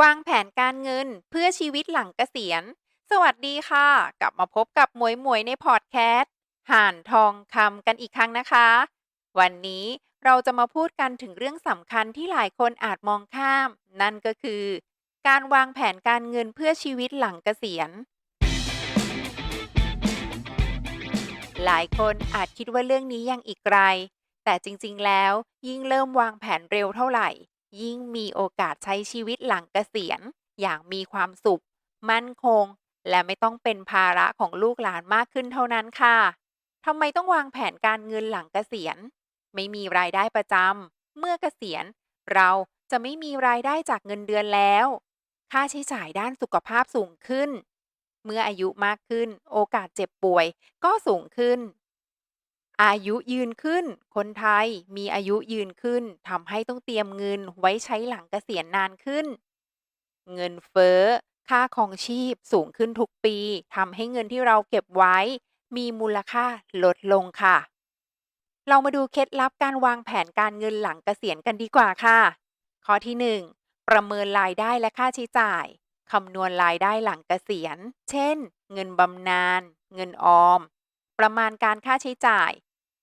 วางแผนการเงินเพื่อชีวิตหลังเกษียณ สวัสดีค่ะ กลับมาพบกับหมวยหมวยในพอดแคสต์ห่านทองคำกันอีกครั้งนะคะ วันนี้เราจะมาพูดกันถึงเรื่องสำคัญที่หลายคนอาจมองข้าม นั่นก็คือ การวางแผนการเงินเพื่อชีวิตหลังเกษียณ หลายคนอาจคิดว่าเรื่องนี้ยังอีกไกล แต่จริงๆแล้วยิ่งเริ่มวางแผนเร็วเท่าไหร่ ยิ่งมีโอกาสใช้ชีวิตหลังเกษียณ อย่างมีความสุข มั่นคง และไม่ต้องเป็นภาระของลูกหลานมากขึ้นเท่านั้นค่ะทำไมต้องวางแผนการเงินหลังเกษียณ ไม่มีรายได้ประจำเมื่อเกษียณ เราจะไม่มีรายได้จากเงินเดือนแล้ว ค่าใช้จ่ายด้านสุขภาพสูงขึ้น เมื่ออายุมากขึ้น โอกาสเจ็บป่วยก็สูงขึ้น อายุยืนขึ้น คนไทยมีอายุยืนขึ้นทำให้ต้องเตรียมเงินไว้ใช้หลังเกษียณนานขึ้น เงินเฟ้อ ค่าครองชีพสูงขึ้นทุกปีทำให้เงินที่เราเก็บไว้ มีมูลค่าลดลงค่ะ เรามาดูเคล็ดลับการวางแผนการเงินหลังเกษียณกันดีกว่าค่ะ ข้อที่ 1 ประเมินรายได้และค่าใช้จ่ายคำนวณรายได้หลังเกษียณ เช่น เงินบำนาญ เงินออม ประมาณการค่าใช้จ่าย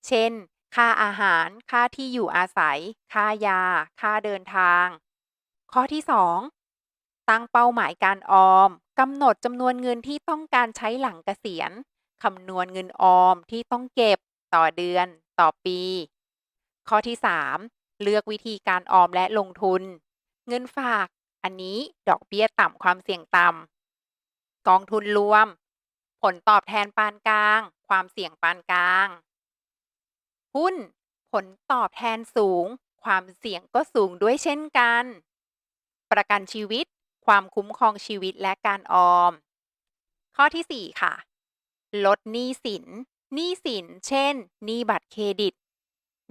เช่น ค่าอาหาร ค่าที่อยู่อาศัย ค่ายา ค่าเดินทาง ข้อที่ 2 ตั้งเป้าหมายการออมกำหนดจำนวนเงินที่ต้องการใช้หลังเกษียณคำนวณเงินออมที่ต้องเก็บ ต่อเดือน ต่อปี ข้อที่ 3 เลือกวิธีการออมและลงทุน เงินฝาก อันนี้ดอกเบี้ยต่ำความเสี่ยงต่ำกองทุนรวม ผลตอบแทนปานกลาง ความเสี่ยงปานกลาง หุ้น ผลตอบแทนสูง ความเสี่ยงก็สูงด้วยเช่นกัน ประกันชีวิต ความคุ้มครองชีวิตและการออม ข้อที่ 4 ค่ะ ลดหนี้สิน หนี้สิน เช่น หนี้บัตรเครดิต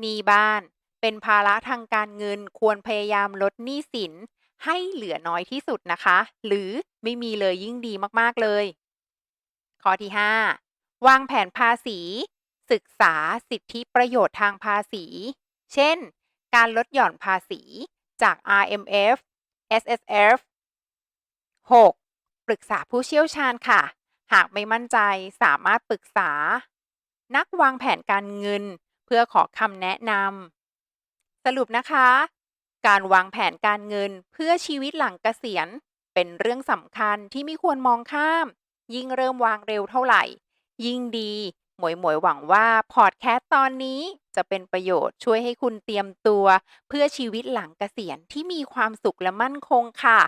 หนี้บ้าน เป็นภาระทางการเงินควรพยายามลดหนี้สิน ให้เหลือน้อยที่สุดนะคะ หรือไม่มีเลยยิ่งดีมากๆเลย ข้อที่ 5 วางแผนภาษี ศึกษาสิทธิประโยชน์ทางภาษี เช่น การลดหย่อนภาษีจาก RMF SSF 6. ปรึกษาผู้เชี่ยวชาญค่ะ หากไม่มั่นใจสามารถปรึกษา นักวางแผนการเงิน เพื่อขอคำแนะนำสรุปนะคะ การวางแผนการเงินเพื่อชีวิตหลังเกษียณ เป็นเรื่องสำคัญที่ไม่ควรมองข้าม ยิ่งเริ่มวางเร็วเท่าไหร่ ยิ่งดี หมวยหมวยหวังว่าพอดแคสต์ตอนนี้จะเป็นประโยชน์ช่วยให้คุณเตรียมตัว เพื่อชีวิตหลังเกษียณที่มีความสุขและมั่นคงค่ะ